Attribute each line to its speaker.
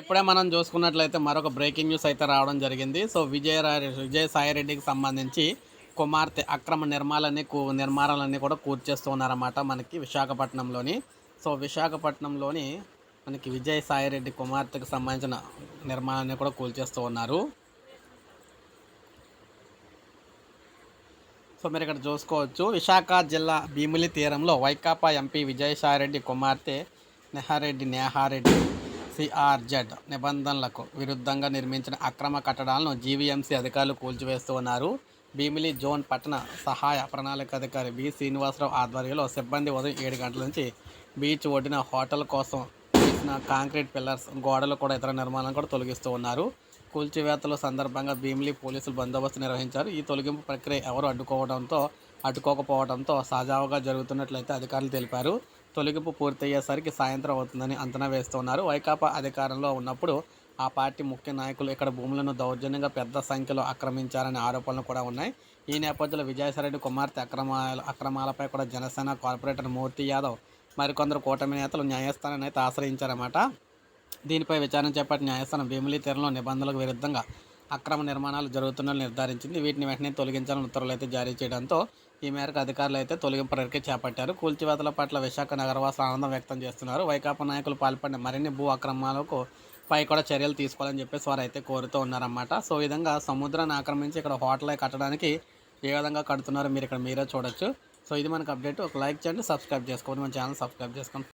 Speaker 1: ఇప్పుడే మనం చూసుకున్నట్లయితే మరొక బ్రేకింగ్ న్యూస్ అయితే రావడం జరిగింది. సో విజయ విజయ సాయిరెడ్డికి సంబంధించి కుమార్తె అక్రమ నిర్మాలన్నీ కూ నిర్మాణాలన్నీ కూడా కూర్చేస్తున్నారన్నమాట మనకి విశాఖపట్నంలోని. సో విశాఖపట్నంలోని మనకి విజయ సాయిరెడ్డి కుమార్తెకు సంబంధించిన నిర్మాణాన్ని కూడా కూల్చేస్తూ ఉన్నారు. సో మీరు ఇక్కడ చూసుకోవచ్చు. విశాఖ జిల్లా భీమిలి తీరంలో వైకాపా ఎంపీ విజయసాయిరెడ్డి కుమార్తె నెహారెడ్డి నేహారెడ్డి సిఆర్జెడ్ నిబంధనలకు విరుద్ధంగా నిర్మించిన అక్రమ కట్టడాలను జీవీఎంసీ అధికారులు కూల్చివేస్తూ ఉన్నారు. భీమిలి జోన్ పట్టణ సహాయ ప్రణాళిక అధికారి బి శ్రీనివాసరావు ఆధ్వర్యంలో సిబ్బంది ఉదయం ఏడు గంటల నుంచి బీచ్ ఒడ్డిన హోటల్ కోసం వేసిన కాంక్రీట్ పిల్లర్స్ గోడలు కూడా ఇతర నిర్మాణాలను కూడా తొలగిస్తూ ఉన్నారు. కూల్చివేతల సందర్భంగా భీమిలి పోలీసులు బందోబస్తు నిర్వహించారు. ఈ తొలగింపు ప్రక్రియ ఎవరు అడ్డుకోవడంతో అడ్డుకోకపోవడంతో సజావుగా జరుగుతున్నట్లయితే అధికారులు తెలిపారు. తొలగింపు పూర్తయ్యేసరికి సాయంత్రం అవుతుందని అంచనా వేస్తున్నారు. వైకాపా అధికారంలో ఉన్నప్పుడు ఆ పార్టీ ముఖ్య నాయకులు ఇక్కడ భూములను దౌర్జన్యంగా పెద్ద సంఖ్యలో ఆక్రమించారనే ఆరోపణలు కూడా ఉన్నాయి. ఈ నేపథ్యంలో విజయసాయిరెడ్డి కుమార్తె అక్రమాల అక్రమాలపై కూడా జనసేన కార్పొరేటర్ మూర్తి యాదవ్ మరికొందరు కూటమి నేతలు న్యాయస్థానాన్ని అయితే ఆశ్రయించారన్నమాట. దీనిపై విచారణ చేపట్టిన న్యాయస్థానం భీమిలీ తీరంలో నిబంధనలకు విరుద్ధంగా అక్రమ నిర్మాణాలు జరుగుతున్నట్లు నిర్ధారించింది. వీటిని వెంటనే తొలగించాలని ఉత్తర్వులు అయితే జారీ చేయడంతో ఈ మేరకు అధికారులు అయితే తొలగింపు ప్రక్రియ చేపట్టారు. కూల్చివేతల పట్ల విశాఖ నగరవాసులు ఆనందం వ్యక్తం చేస్తున్నారు. వైకాపా నాయకులు పాల్పడిన మరిన్ని భూ అక్రమాలకు పై కూడా చర్యలు తీసుకోవాలని చెప్పేసి వారు అయితే కోరుతూ ఉన్నారన్నమాట. సో ఈ విధంగా సముద్రాన్ని ఆక్రమించి ఇక్కడ హోటల్ కట్టడానికి ఏ విధంగా కడుతున్నారో మీరు ఇక్కడ మీరే చూడొచ్చు. సో ఇది మనకు అప్డేట్. ఒక లైక్ చేయండి సబ్స్క్రైబ్ చేసుకోండి. మన ఛానల్ సబ్స్క్రైబ్ చేసుకోండి.